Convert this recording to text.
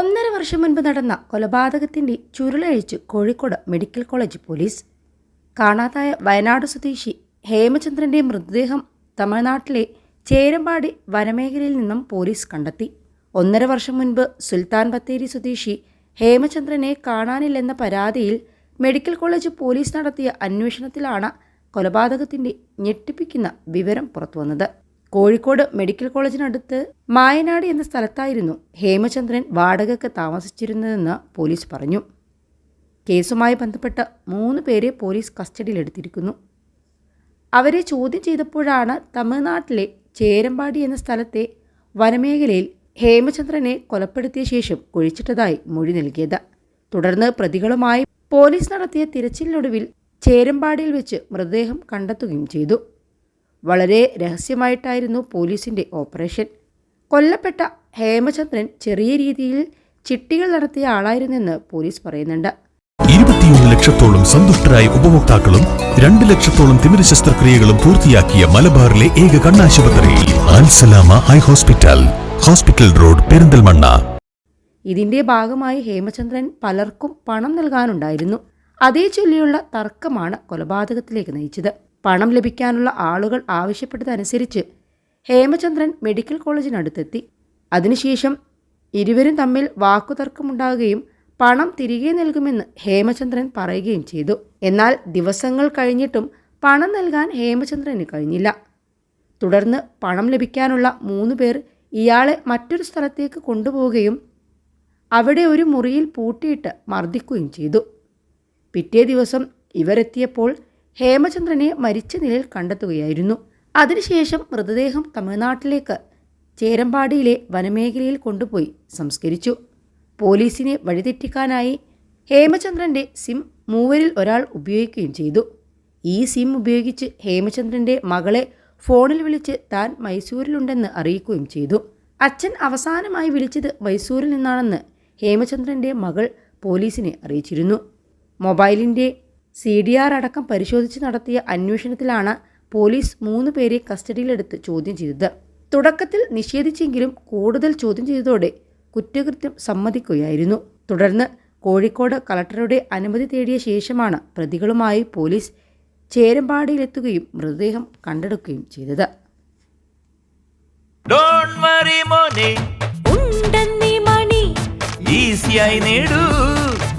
ഒന്നര വർഷം മുൻപ് നടന്ന കൊലപാതകത്തിന്റെ ചുരുളഴിച്ച് കോഴിക്കോട് മെഡിക്കൽ കോളേജ് പോലീസ്. കാണാതായ വയനാട് സ്വദേശി ഹേമചന്ദ്രന്റെ മൃതദേഹം തമിഴ്നാട്ടിലെ ചേരമ്പാടി വനമേഖലയിൽ നിന്നും പോലീസ് കണ്ടെത്തി. ഒന്നര വർഷം മുൻപ് സുൽത്താൻ ബത്തേരി സ്വദേശി ഹേമചന്ദ്രനെ കാണാനില്ലെന്ന പരാതിയിൽ മെഡിക്കൽ കോളേജ് പോലീസ് നടത്തിയ അന്വേഷണത്തിലാണ് കൊലപാതകത്തിന്റെ ഞെട്ടിപ്പിക്കുന്ന വിവരം പുറത്തുവന്നത്. കോഴിക്കോട് മെഡിക്കൽ കോളേജിനടുത്ത് മായനാട് എന്ന സ്ഥലത്തായിരുന്നു ഹേമചന്ദ്രൻ വാടകയ്ക്ക് താമസിച്ചിരുന്നതെന്ന് പോലീസ് പറഞ്ഞു. കേസുമായി ബന്ധപ്പെട്ട മൂന്ന് പേരെ പോലീസ് കസ്റ്റഡിയിലെടുത്തിരിക്കുന്നു. അവരെ ചോദ്യം ചെയ്തപ്പോഴാണ് തമിഴ്നാട്ടിലെ ചേരമ്പാടി എന്ന സ്ഥലത്തെ വനമേഖലയിൽ ഹേമചന്ദ്രനെ കൊലപ്പെടുത്തിയ ശേഷം കുഴിച്ചിട്ടതായി മൊഴി നൽകിയത്. തുടർന്ന് പ്രതികളുമായി പോലീസ് നടത്തിയ തിരച്ചിലിനൊടുവിൽ ചേരമ്പാടിയിൽ വെച്ച് മൃതദേഹം കണ്ടെത്തുകയും ചെയ്തു. വളരെ രഹസ്യമായിട്ടായിരുന്നു പോലീസിന്റെ ഓപ്പറേഷൻ. കൊല്ലപ്പെട്ട ഹേമചന്ദ്രൻ ചെറിയ രീതിയിൽ ചിട്ടികൾ നടത്തിയ ആളായിരുന്നെന്ന് പോലീസ് പറയുന്നുണ്ട്. ഇരുപത്തിയൊന്ന് ലക്ഷത്തോളം സന്തുഷ്ടരായ ഉപഭോക്താക്കളും രണ്ട് ലക്ഷത്തോളം തിമിര ശസ്ത്രക്രിയകളും പൂർത്തിയാക്കിയ മലബാറിലെ ഏക കണ്ണാശുപത്രി eye hospital hospital road Perinthalmanna. ഇതിന്റെ ഭാഗമായി ഹേമചന്ദ്രൻ പലർക്കും പണം നൽകാനുണ്ടായിരുന്നു. അതേ ചൊല്ലിയുള്ള തർക്കമാണ് കൊലപാതകത്തിലേക്ക് നയിച്ചത്. പണം ലഭിക്കാനുള്ള ആളുകൾ ആവശ്യപ്പെട്ടതനുസരിച്ച് ഹേമചന്ദ്രൻ മെഡിക്കൽ കോളേജിനടുത്തെത്തി. അതിനുശേഷം ഇരുവരും തമ്മിൽ വാക്കുതർക്കമുണ്ടാകുകയും പണം തിരികെ നൽകുമെന്ന് ഹേമചന്ദ്രൻ പറയുകയും ചെയ്തു. എന്നാൽ ദിവസങ്ങൾ കഴിഞ്ഞിട്ടും പണം നൽകാൻ ഹേമചന്ദ്രന് കഴിഞ്ഞില്ല. തുടർന്ന് പണം ലഭിക്കാനുള്ള മൂന്ന് പേർ ഇയാളെ മറ്റൊരു സ്ഥലത്തേക്ക് കൊണ്ടുപോവുകയും അവിടെ ഒരു മുറിയിൽ പൂട്ടിയിട്ട് മർദ്ദിക്കുകയും ചെയ്തു. പിറ്റേ ദിവസം ഇവരെത്തിയപ്പോൾ ഹേമചന്ദ്രനെ മരിച്ച നിലയിൽ കണ്ടെത്തുകയായിരുന്നു. അതിനുശേഷം മൃതദേഹം തമിഴ്നാട്ടിലേക്ക് ചേരമ്പാടിയിലെ വനമേഖലയിൽ കൊണ്ടുപോയി സംസ്കരിച്ചു. പോലീസിനെ വഴിതെറ്റിക്കാനായി ഹേമചന്ദ്രന്റെ സിം മൂവരിൽ ഒരാൾ ഉപയോഗിക്കുകയും ചെയ്തു. ഈ സിം ഉപയോഗിച്ച് ഹേമചന്ദ്രന്റെ മകളെ ഫോണിൽ വിളിച്ച് താൻ മൈസൂരിലുണ്ടെന്ന് അറിയിക്കുകയും ചെയ്തു. അച്ഛൻ അവസാനമായി വിളിച്ചത് മൈസൂരിൽ നിന്നാണെന്ന് ഹേമചന്ദ്രന്റെ മകൾ പോലീസിനെ അറിയിച്ചിരുന്നു. മൊബൈലിന്റെ സി ഡി ആർ അടക്കം പരിശോധിച്ച് നടത്തിയ അന്വേഷണത്തിലാണ് പോലീസ് മൂന്ന് പേരെ കസ്റ്റഡിയിലെടുത്ത് ചോദ്യം ചെയ്തത്. തുടക്കത്തിൽ നിഷേധിച്ചെങ്കിലും കൂടുതൽ ചോദ്യം ചെയ്തതോടെ കുറ്റകൃത്യം സമ്മതിക്കുകയായിരുന്നു. തുടർന്ന് കോഴിക്കോട് കളക്ടറുടെ അനുമതി തേടിയ ശേഷമാണ് പ്രതികളുമായി പോലീസ് ചേരമ്പാടിയിലെത്തുകയും മൃതദേഹം കണ്ടെടുക്കുകയും ചെയ്തത്. ഡോണ്ട് വറി മോനെ. ഉണ്ടെന്നീ മണി. ഈസിയായി നേടൂ.